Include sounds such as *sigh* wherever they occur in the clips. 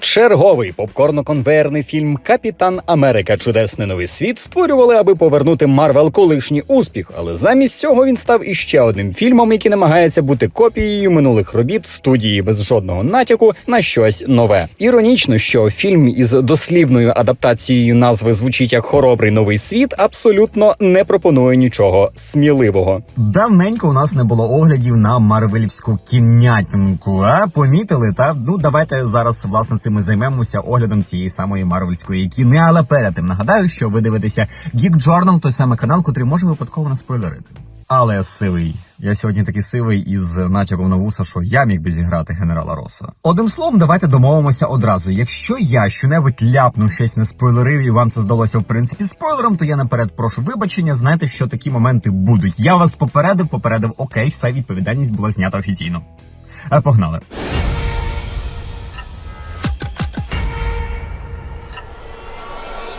Черговий попкорно-конвейерний фільм Капітан Америка Чудесний новий світ створювали, аби повернути Марвел колишній успіх. Але замість цього він став іще одним фільмом, який намагається бути копією минулих робіт студії без жодного натяку на щось нове. Іронічно, що фільм із дослівною адаптацією назви звучить як хоробрий новий світ, абсолютно не пропонує нічого сміливого. Давненько у нас не було оглядів на марвелівську кінятинку. А помітили? Та ну давайте зараз власне цим і займемося оглядом цієї самої марвельської кіни. Але перед тим нагадаю, що ви дивитеся Geek Journal, той самий канал, котрий може випадково не спойлерити. Але я сивий. Я сьогодні такий сивий із натяком на вуса, що я міг би зіграти генерала Роса. Одним словом, давайте домовимося одразу. Якщо я щонебудь ляпну щось не спойлерив, і вам це здалося в принципі спойлером, то я наперед прошу вибачення. Знайте, що такі моменти будуть. Я вас попередив, попередив, окей, все відповідальність була знята офіційно. Е, Погнали.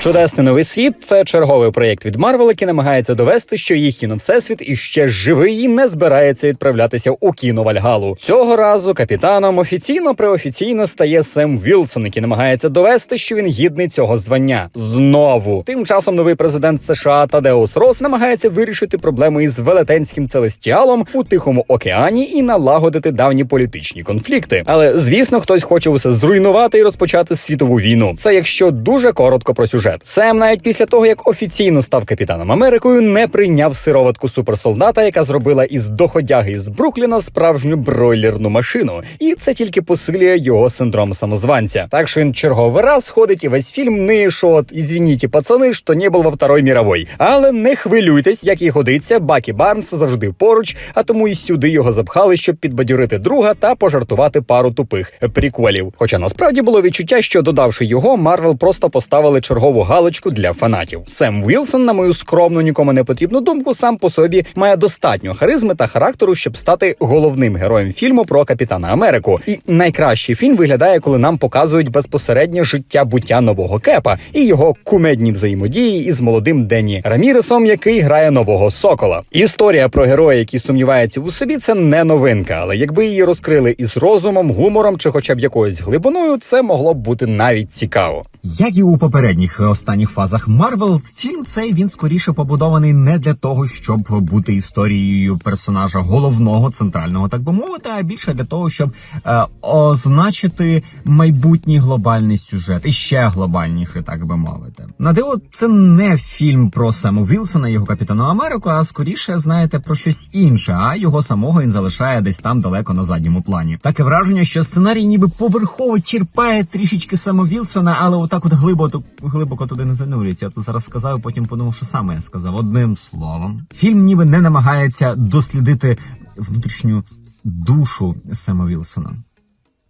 Чудесний новий світ це черговий проєкт від Марвел, який намагається довести, що їх кіновсесвіт іще живий і не збирається відправлятися у кіно Вальгалу. Цього разу капітаном офіційно преофіційно стає Сем Вілсон, який намагається довести, що він гідний цього звання. Знову тим часом новий президент США Тадеус Рос намагається вирішити проблеми із велетенським целестіалом у Тихому океані і налагодити давні політичні конфлікти. Але звісно, хтось хоче усе зруйнувати і розпочати світову війну. Це якщо дуже коротко про сюжет. Сем навіть після того, як офіційно став капітаном Америкою, не прийняв сироватку суперсолдата, яка зробила із доходяги з Брукліна справжню бройлерну машину, і це тільки посилює його синдром самозванця. Так що він черговий раз ходить і весь фільм не що от ізвініть, пацани, що не був во Второй міровой. Але не хвилюйтесь, як і годиться, Бакі Барнс завжди поруч, а тому і сюди його запхали, щоб підбадьорити друга та пожартувати пару тупих приколів. Хоча насправді було відчуття, що додавши його, Марвел просто поставили чергову галочку для фанатів. Сем Вілсон, на мою скромну, нікому не потрібну думку, сам по собі має достатньо харизми та характеру, щоб стати головним героєм фільму про Капітана Америку. І найкращий фільм виглядає, коли нам показують безпосереднє життя буття нового кепа і його кумедні взаємодії із молодим Денні Раміресом, який грає нового сокола. Історія про героя, який сумнівається у собі, це не новинка, але якби її розкрили із розумом, гумором чи хоча б якоюсь глибиною, це могло б бути навіть цікаво. Як і у попередніх е, останніх фазах Марвел, фільм цей він скоріше побудований не для того, щоб бути історією персонажа головного центрального, так би мовити, а більше для того, щоб е, означити майбутній глобальний сюжет і ще глобальніший, так би мовити. На диво, це не фільм про Сему Вілсона, його капітану Америку, а скоріше знаєте про щось інше. А його самого він залишає десь там далеко на задньому плані. Таке враження, що сценарій ніби поверхово черпає трішечки Сема Вілсона, але отак от глибоко, глибоко туди не занурюється. Я це зараз сказав, і потім подумав, що саме я сказав. Одним словом, фільм ніби не намагається дослідити внутрішню душу Сема Вілсона,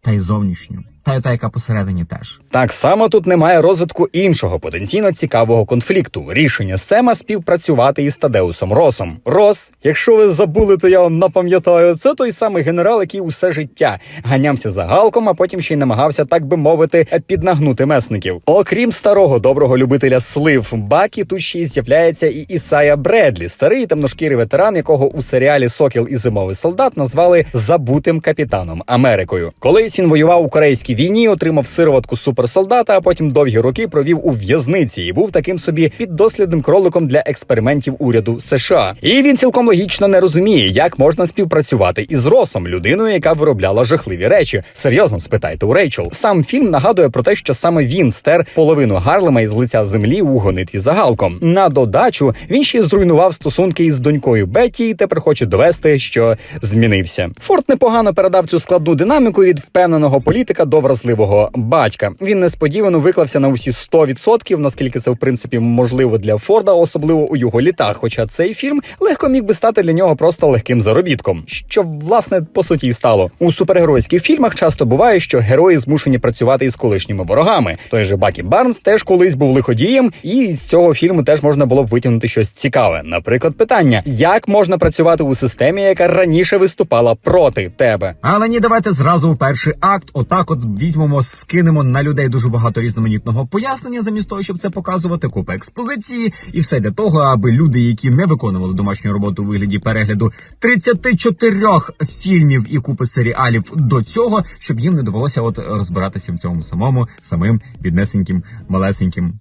та й зовнішню, та й та, яка посередині теж. Так само тут немає розвитку іншого потенційно цікавого конфлікту рішення Сема співпрацювати із Тадеусом Росом. Рос, якщо ви забули, то я вам напам'ятаю. Це той самий генерал, який усе життя ганявся за галком, а потім ще й намагався, так би мовити, піднагнути месників. Окрім старого доброго любителя слив, Бакі тут ще й з'являється і Ісая Бредлі, старий темношкірий ветеран, якого у серіалі Сокіл і зимовий солдат назвали забутим капітаном Америкою. Колись він воював у корейській війні, отримав сироватку суперсолдата, а потім довгі роки провів у в'язниці і був таким собі піддослідним кроликом для експериментів уряду США. І він цілком логічно не розуміє, як можна співпрацювати із Росом, людиною, яка виробляла жахливі речі. Серйозно спитайте у Рейчел. Сам фільм нагадує про те, що саме він стер половину Гарлема із лиця землі у гонитві за галком. На додачу він ще й зруйнував стосунки із донькою Бетті і тепер хоче довести, що змінився. Форд непогано передав цю складну динаміку від впевненого політика до вразливого батька. Він несподівано виклався на усі 100%, наскільки це в принципі можливо для Форда, особливо у його літах. Хоча цей фільм легко міг би стати для нього просто легким заробітком, що власне по суті і стало у супергеройських фільмах. Часто буває, що герої змушені працювати із колишніми ворогами. Той же Бакі Барнс теж колись був лиходієм, і з цього фільму теж можна було б витягнути щось цікаве. Наприклад, питання: як можна працювати у системі, яка раніше виступала проти тебе? Але ні, давайте зразу у перший акт, отак, от візьмемо, скинемо на людей дуже багато різноманітного пояснення, замість того, щоб це показувати, купа експозиції, і все для того, аби люди, які не виконували домашню роботу у вигляді перегляду 34 фільмів і купи серіалів до цього, щоб їм не довелося от розбиратися в цьому самому самим біднесеньким, малесеньким.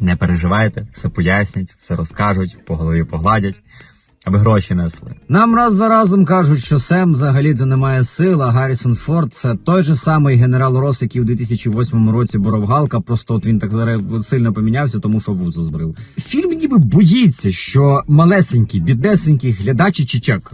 Не переживайте, все пояснять, все розкажуть, по голові погладять, аби гроші несли. Нам раз за разом кажуть, що Сем взагалі-то не має сил, а Гаррісон Форд це той же самий генерал Рос, який у 2008 році боров Галка. Просто от він так сильно помінявся, тому що вузо збрив. Фільм ніби боїться, що малесенький, біднесенький глядач і чичак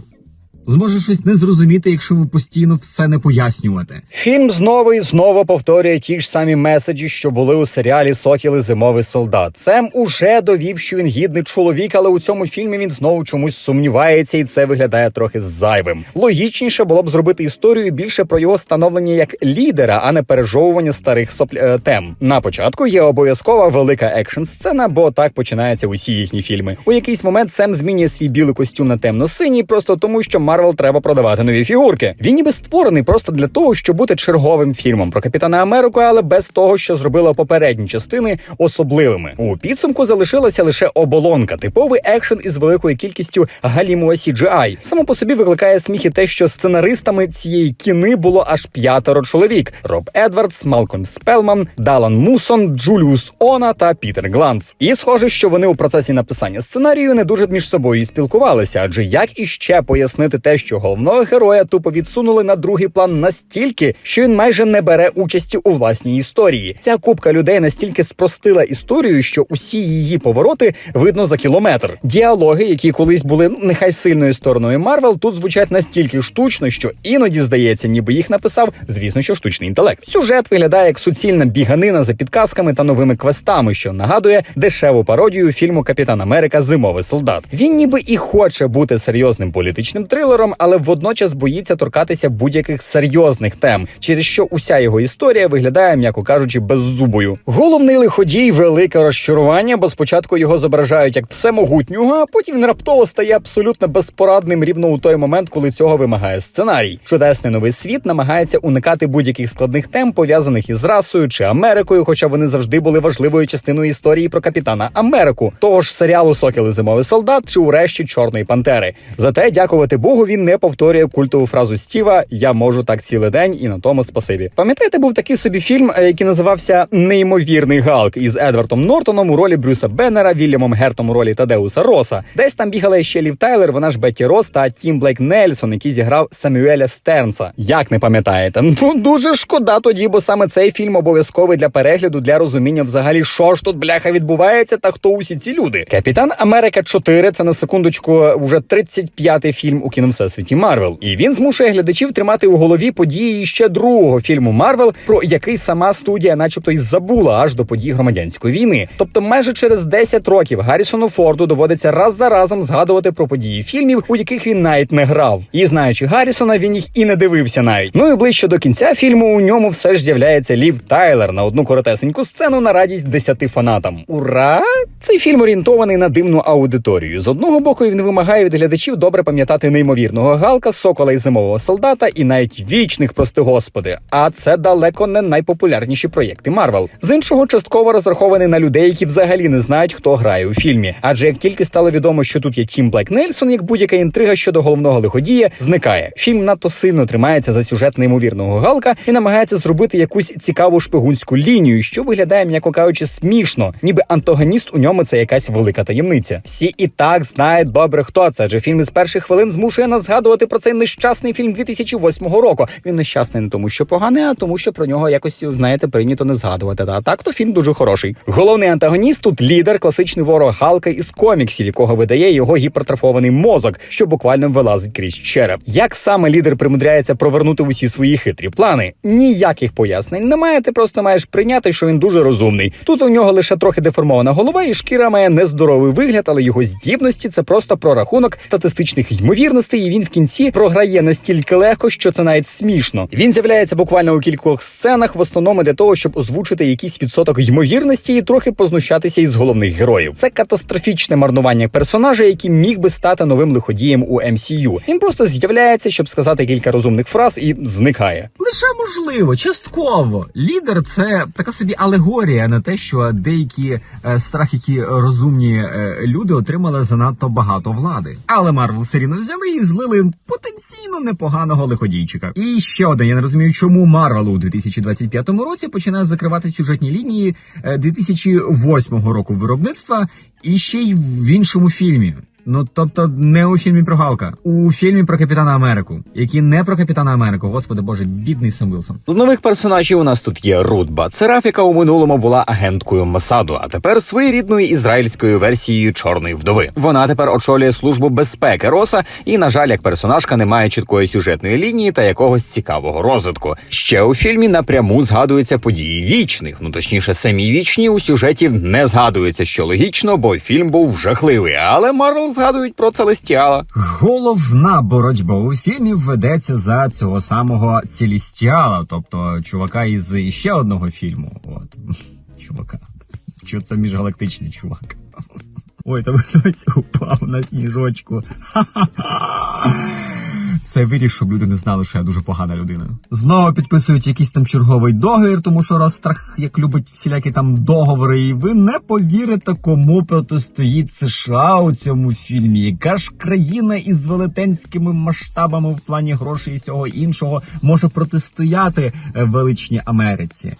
зможе щось не зрозуміти, якщо ми постійно все не пояснювати. Фільм знову і знову повторює ті ж самі меседжі, що були у серіалі Сокіли Зимовий солдат. Сем уже довів, що він гідний чоловік, але у цьому фільмі він знову чомусь сумнівається, і це виглядає трохи зайвим. Логічніше було б зробити історію більше про його становлення як лідера, а не пережовування старих сопль... е, тем. На початку є обов'язкова велика екшн сцена, бо так починаються усі їхні фільми. У якийсь момент Сем змінює свій білий костюм на темно-синій, просто тому, що Марвел треба продавати нові фігурки. Він ніби створений просто для того, щоб бути черговим фільмом про капітана Америку, але без того, що зробила попередні частини особливими. У підсумку залишилася лише оболонка, типовий екшен із великою кількістю галімого CGI. Само по собі викликає сміх і те, що сценаристами цієї кіни було аж п'ятеро чоловік: Роб Едвардс, Малкольм Спелман, Далан Мусон, Джуліус Она та Пітер Гланс. І схоже, що вони у процесі написання сценарію не дуже між собою спілкувалися, адже як іще пояснити те, що головного героя тупо відсунули на другий план настільки, що він майже не бере участі у власній історії. Ця купка людей настільки спростила історію, що усі її повороти видно за кілометр. Діалоги, які колись були нехай сильною стороною Марвел, тут звучать настільки штучно, що іноді здається, ніби їх написав, звісно, що штучний інтелект. Сюжет виглядає як суцільна біганина за підказками та новими квестами, що нагадує дешеву пародію фільму Капітан Америка Зимовий солдат. Він ніби і хоче бути серйозним політичним трилером, але водночас боїться торкатися будь-яких серйозних тем, через що уся його історія виглядає, м'яко кажучи, беззубою. Головний лиходій велике розчарування, бо спочатку його зображають як всемогутнього, а потім він раптово стає абсолютно безпорадним рівно у той момент, коли цього вимагає сценарій. Чудесний новий світ намагається уникати будь-яких складних тем, пов'язаних із расою чи Америкою, хоча вони завжди були важливою частиною історії про капітана Америку, того ж серіалу Сокіли Зимовий солдат чи урешті Чорної Пантери. Зате, дякувати Богу, він не повторює культову фразу Стіва Я можу так цілий день і на тому спасибі. Пам'ятаєте, був такий собі фільм, е, який називався Неймовірний Галк із Едвардом Нортоном у ролі Брюса Беннера, Вільямом Гертом у ролі Тадеуса Роса. Десь там бігала ще Лів Тайлер, вона ж Бетті Рос та Тім Блейк Нельсон, який зіграв Самюеля Стернса. Як не пам'ятаєте? Ну дуже шкода тоді, бо саме цей фільм обов'язковий для перегляду для розуміння взагалі, що ж тут бляха відбувається та хто усі ці люди. Капітан Америка 4 це на секундочку вже 35-й фільм у кіновсесвіті Марвел, і він змушує глядачів тримати у голові події ще другого фільму Марвел, про який сама студія, начебто, й забула аж до подій громадянської війни. Тобто, майже через 10 років Гаррісону Форду доводиться раз за разом згадувати про події фільмів, у яких він навіть не грав. І знаючи Гаррісона, він їх і не дивився навіть. Ну і ближче до кінця фільму у ньому все ж з'являється Лів Тайлер на одну коротесеньку сцену на радість десяти фанатам. Ура! Цей фільм орієнтований на дивну аудиторію. З одного боку він вимагає від глядачів добре пам'ятати неймовірного галка, сокола і зимового солдата, і навіть вічних, прости господи. А це далеко не найпопулярніші проєкти Марвел. З іншого, частково розрахований на людей, які взагалі не знають, хто грає у фільмі. Адже як тільки стало відомо, що тут є Тім Блек Нельсон, як будь-яка інтрига щодо головного лиходія, зникає. Фільм надто сильно тримається за сюжет неймовірного галка і намагається зробити якусь цікаву шпигунську лінію, що виглядає, м'яко кажучи, смішно, ніби антагоніст у ньому це якась велика таємниця. Всі і так знають добре, хто це. Адже фільм із перших хвилин змушує нас згадувати про цей нещасний фільм 2008 року. Він нещасний не тому, що поганий, а тому, що про нього якось знаєте прийнято не згадувати. Та так то фільм дуже хороший. Головний антагоніст тут лідер, класичний ворог Галка із коміксів, якого видає його гіпертрофований мозок, що буквально вилазить крізь череп. Як саме лідер примудряється провернути усі свої хитрі плани? Ніяких пояснень немає. Ти просто маєш прийняти, що він дуже розумний. Тут у нього лише трохи деформована голова, і шкіра має нездоровий вигляд, але його здібності це просто прорахунок статистичних ймовірностей відповісти, і він в кінці програє настільки легко, що це навіть смішно. Він з'являється буквально у кількох сценах, в основному для того, щоб озвучити якийсь відсоток ймовірності і трохи познущатися із головних героїв. Це катастрофічне марнування персонажа, який міг би стати новим лиходієм у MCU. Він просто з'являється, щоб сказати кілька розумних фраз, і зникає. Лише можливо, частково. Лідер це така собі алегорія на те, що деякі е, страх, які розумні е, люди отримали занадто багато влади. Але Марвел все рівно взяли і злили потенційно непоганого лиходійчика. І ще один, я не розумію, чому Марвел у 2025 році починає закривати сюжетні лінії е, 2008 року виробництва і ще й в іншому фільмі. Ну тобто не у фільмі про Галка, у фільмі про Капітана Америку, який не про Капітана Америку. Господи Боже, бідний Сем Вілсон. З нових персонажів у нас тут є Рут Бацераф, яка у минулому була агенткою Масаду, а тепер своєрідною ізраїльською версією Чорної вдови. Вона тепер очолює службу безпеки Роса, і на жаль, як персонажка не має чіткої сюжетної лінії та якогось цікавого розвитку. Ще у фільмі напряму згадуються події вічних, ну точніше, самі вічні у сюжеті не згадується, що логічно, бо фільм був жахливий. Але Марвел згадують про Целестіала. Головна боротьба у фільмі ведеться за цього самого Целестіала, тобто чувака із ще одного фільму. От *laughs* чувака. Що це міжгалактичний чувак? *laughs* Ой, там хтось упав на сніжочку. *laughs* Ха-ха-ха. Це виріш, щоб люди не знали, що я дуже погана людина. Знову підписують якийсь там черговий договір, тому що Рострах як любить всілякі там договори, і ви не повірите, кому протистоїть США у цьому фільмі. Яка ж країна із велетенськими масштабами в плані грошей і всього іншого може протистояти е, величній Америці?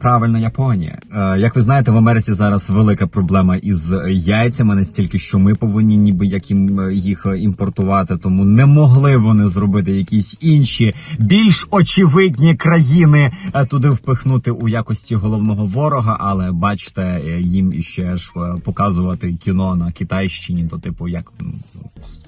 Правильно, Японія. Е, Як ви знаєте, в Америці зараз велика проблема із яйцями, настільки що ми повинні ніби як е, їх імпортувати, тому не могли вони зробити якісь інші більш очевидні країни е, туди впихнути у якості головного ворога. Але бачите, їм іще ж показувати кіно на китайщині, то типу як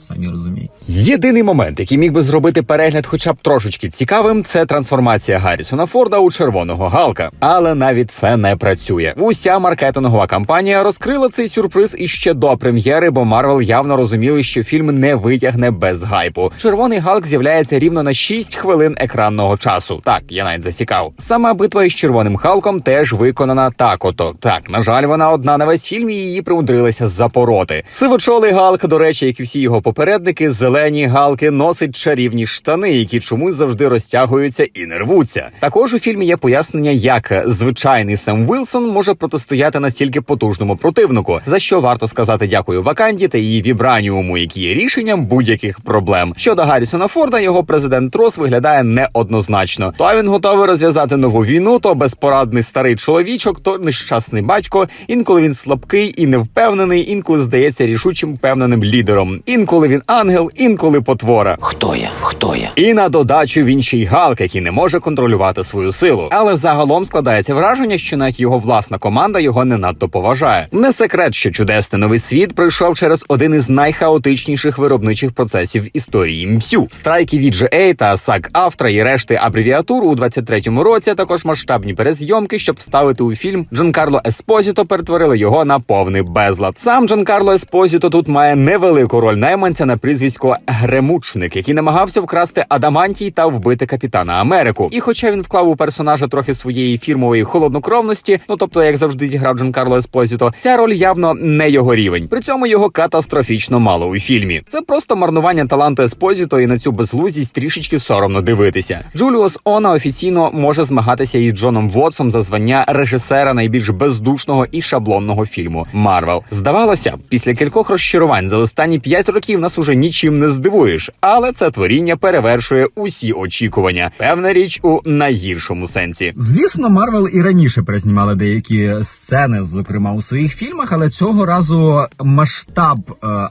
самі розумієте. Єдиний момент, який міг би зробити перегляд, хоча б трошечки цікавим, це трансформація Гаррісона Форда у червоного Галка. Але навіть це не працює. Уся маркетингова кампанія розкрила цей сюрприз іще до прем'єри, бо Марвел явно розуміли, що фільм не витягне без гайпу. Червоний Галк з'являється рівно на 6 хвилин екранного часу. Так, я навіть засікав. Сама битва із червоним Халком теж виконана так. Ото так, на жаль, вона одна на весь фільм і її примудрилися запороти. Сивочолий Галк, до речі, як і всі його попередники, зелені галки носить чарівні штани, які чомусь завжди розтягуються і не рвуться. Також у фільмі є пояснення, як звичайний Сем Вілсон може протистояти настільки потужному противнику, за що варто сказати дякую Ваканді та її вібраніуму, які є рішенням будь-яких проблем. Щодо Гаррісона Форда, його президент Трос виглядає неоднозначно. То він готовий розв'язати нову війну, то безпорадний старий чоловічок, то нещасний батько. Інколи він слабкий і невпевнений, інколи здається рішучим впевненим лідером. Інколи він ангел, інколи потвора. Хто я? Хто я? І на додачу він ще й галк, який не може контролювати свою силу. Але загалом складається враження, що навіть його власна команда його не надто поважає. Не секрет, що чудесний новий світ пройшов через один із найхаотичніших виробничих процесів історії МСЮ. Страйки від GA та SAG Автра і решти абревіатур у 23-му році, також масштабні перезйомки, щоб вставити у фільм Джанкарло Еспозіто перетворили його на повний безлад. Сам Джанкарло Еспозіто тут має невелику роль найманця на прізвисько Гремучник, який намагався вкрасти адамантій та вбити капітана Америку. І хоча він вклав у персонажа трохи своєї фірмової холоднокровності, ну тобто, як завжди, зіграв Джанкарло Еспозіто, ця роль явно не його рівень. При цьому його катастрофічно мало у фільмі. Це просто марнування таланту Еспозіто, і на цю безглуздість трішечки соромно дивитися. Джуліус Она офіційно може змагатися із Джоном Вотсом за звання режисера найбільш бездушного і шаблонного фільму Марвел. Здавалося, після кількох розчарувань за останні п'ять років нас уже нічим не здивуєш, але це творіння перевершує усі очікування. Певна річ у найгіршому сенсі. Звісно, Марвел і раніше перезнімали деякі сцени, зокрема у своїх фільмах, але цього разу масштаб е, е,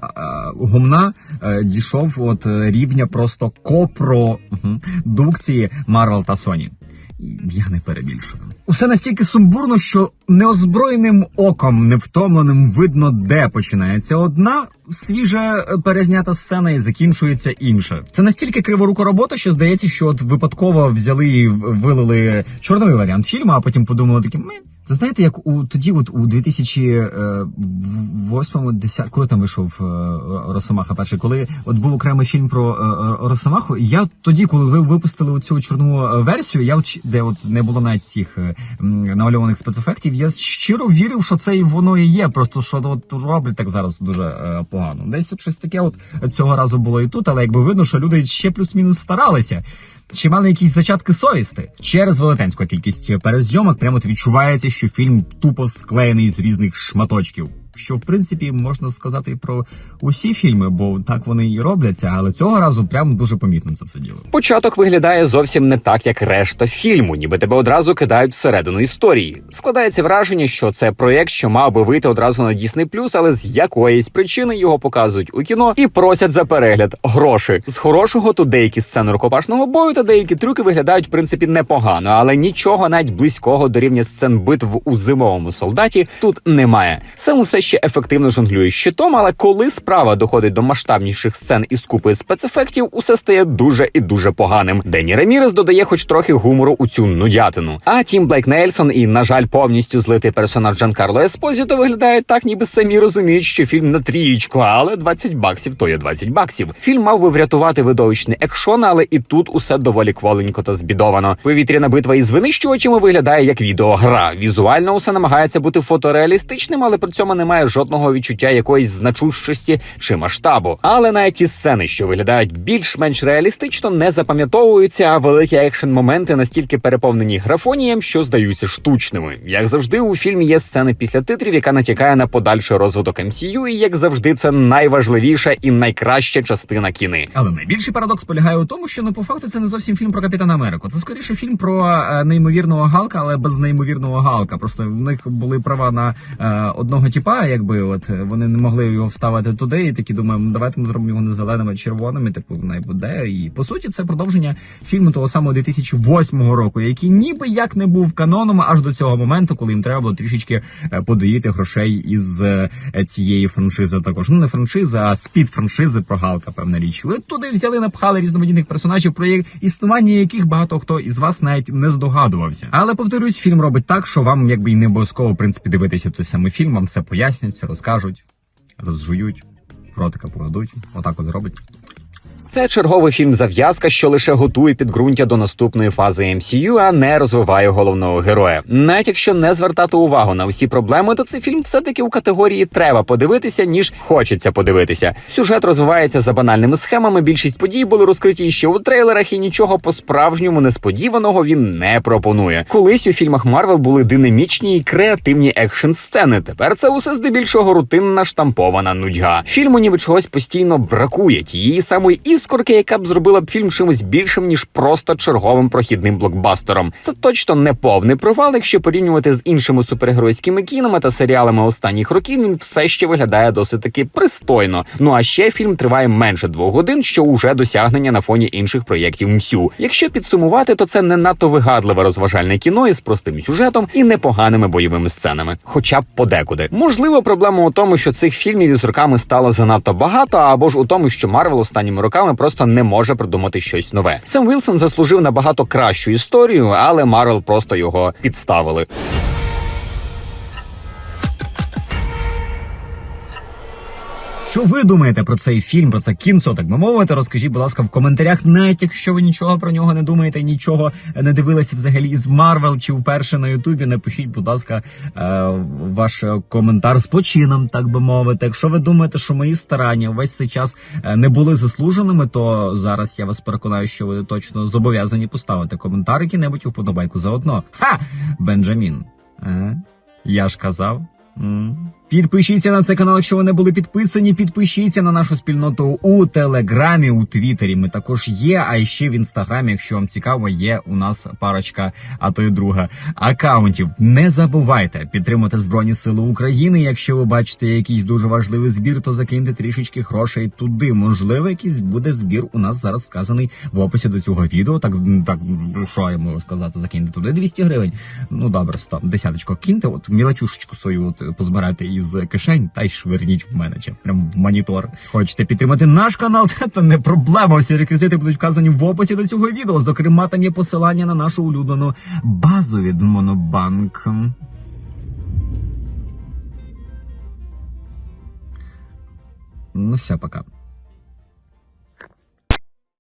гумна е, дійшов от рівня просто копродукції Марвел та Sony. Я не перебільшую. Усе настільки сумбурно, що неозброєним оком, невтомленим видно, де починається одна свіжа е, перезнята сцена і закінчується інша. Це настільки криворука робота, що здається, що от випадково взяли і вилили чорновий варіант фільму, а потім подумали такі, ми Це знаєте, як у тоді, от у 2008 10 коли там вийшов е, Росомаха перший, коли от був окремий фільм про е, е, Росомаху, я тоді, коли ви випустили цю чорну е, версію, я де от не було навіть цих е, намальованих спецефектів, я щиро вірив, що це і воно і є. Просто що от роблять так зараз дуже е, погано. Десь щось таке, от цього разу було і тут, але якби видно, що люди ще плюс-мінус старалися. Чи мали якісь зачатки совісти? Через велетенську кількість перезйомок прямо відчувається, що фільм тупо склеєний з різних шматочків. Що в принципі можна сказати про усі фільми, бо так вони і робляться, але цього разу прям дуже помітно це все діло. Початок виглядає зовсім не так, як решта фільму, ніби тебе одразу кидають всередину історії. Складається враження, що це проєкт, що мав би вийти одразу на Disney+, але з якоїсь причини його показують у кіно і просять за перегляд гроші. З хорошого тут деякі сцени рукопашного бою та деякі трюки виглядають в принципі непогано, але нічого навіть близького до рівня сцен битв у зимовому солдаті тут немає. Сам усе ще ефективно жонглює щитом, але коли справа доходить до масштабніших сцен із купи спецефектів, усе стає дуже і дуже поганим. Дені Ремірес додає хоч трохи гумору у цю нудятину. А Тім Блейк Нельсон і, на жаль, повністю злитий персонаж Джанкарло Еспозіто виглядають так, ніби самі розуміють, що фільм на трієчку, але 20 баксів то є 20 баксів. Фільм мав би врятувати видовищний екшон, але і тут усе доволі кволенько та збідовано. Повітряна битва із винищувачами виглядає як відеогра. Візуально усе намагається бути фотореалістичним, але при цьому немає жодного відчуття якоїсь значущості чи масштабу. Але навіть ті сцени, що виглядають більш-менш реалістично, не запам'ятовуються, а великі екшн моменти настільки переповнені графонієм, що здаються штучними. Як завжди, у фільмі є сцени після титрів, яка натякає на подальший розвиток MCU, і як завжди, це найважливіша і найкраща частина кіни. Але найбільший парадокс полягає у тому, що ну по факту це не зовсім фільм про Капітана Америку. Це скоріше фільм про е, неймовірного Галка, але без неймовірного Галка. Просто в них були права на е, одного якби от е, вони не могли його вставити туди, і такі думаємо, ну давайте ми зробимо його не зеленими, а червоними. Типу най буде. І по суті, це продовження фільму того самого 2008 року, який ніби як не був каноном аж до цього моменту, коли їм треба було трішечки е, подоїти грошей із е, цієї франшизи. Також ну не франшизи, а спід франшизи про Галка, певна річ. Ви туди взяли, напхали різноманітних персонажів, про існування яких багато хто із вас навіть не здогадувався. Але повторюсь, фільм робить так, що вам якби і не обов'язково в принципі дивитися той самий фільм. Вам все пояснять, розкажуть, розжують, ротика покладуть. Отак от зробить. Це черговий фільм зав'язка, що лише готує підґрунтя до наступної фази MCU, а не розвиває головного героя. Навіть якщо не звертати увагу на всі проблеми, то цей фільм все-таки у категорії треба подивитися, ніж хочеться подивитися. Сюжет розвивається за банальними схемами. Більшість подій були розкриті ще у трейлерах, і нічого по-справжньому несподіваного він не пропонує. Колись у фільмах Марвел були динамічні і креативні екшн сцени. Тепер це усе здебільшого рутинна штампована нудьга. Фільму ніби чогось постійно бракує тієї самої іскорки, яка б зробила б фільм чимось більшим ніж просто черговим прохідним блокбастером. Це точно не повний провал, якщо порівнювати з іншими супергеройськими кінами та серіалами останніх років. Він все ще виглядає досить таки пристойно. Ну а ще фільм триває менше двох годин, що уже досягнення на фоні інших проєктів МСЮ. Якщо підсумувати, то це не надто вигадливе розважальне кіно із простим сюжетом і непоганими бойовими сценами, хоча б подекуди. Можливо, проблема у тому, що цих фільмів із роками стало занадто багато, або ж у тому, що Марвел останніми роками просто не може придумати щось нове. Сем Вілсон заслужив набагато кращу історію, але Марвел просто його підставили. Що ви думаєте про цей фільм, про це кінцо, так би мовити? Розкажіть, будь ласка, в коментарях, навіть якщо ви нічого про нього не думаєте, нічого не дивилися взагалі із Марвел чи вперше на Ютубі. Напишіть, будь ласка, е, ваш коментар з почином, так би мовити. Якщо ви думаєте, що мої старання весь цей час е, не були заслуженими, то зараз я вас переконаю, що ви точно зобов'язані поставити коментар який-небудь у вподобайку заодно. Ха! Бенджамін. Е? Я ж казав. М. Підпишіться на цей канал, якщо ви не були підписані. Підпишіться на нашу спільноту у Телеграмі, у Твіттері. Ми також є. А ще в інстаграмі, якщо вам цікаво, є у нас парочка, а то й друга акаунтів. Не забувайте підтримати Збройні Сили України. Якщо ви бачите якийсь дуже важливий збір, то закиньте трішечки грошей туди. Можливо, якийсь буде збір у нас зараз вказаний в описі до цього відео. Так так що я можу сказати, закиньте туди 200 гривень. Ну добре, стоп, десяточку киньте, от мілочушечку свою от позбирайте із кишень та й швирніть в мене чи прям в монітор. Хочете підтримати наш канал? *laughs* Та не проблема. Всі реквізити будуть вказані в описі до цього відео. Зокрема, там є посилання на нашу улюблену базу від Монобанк. Ну все, пока.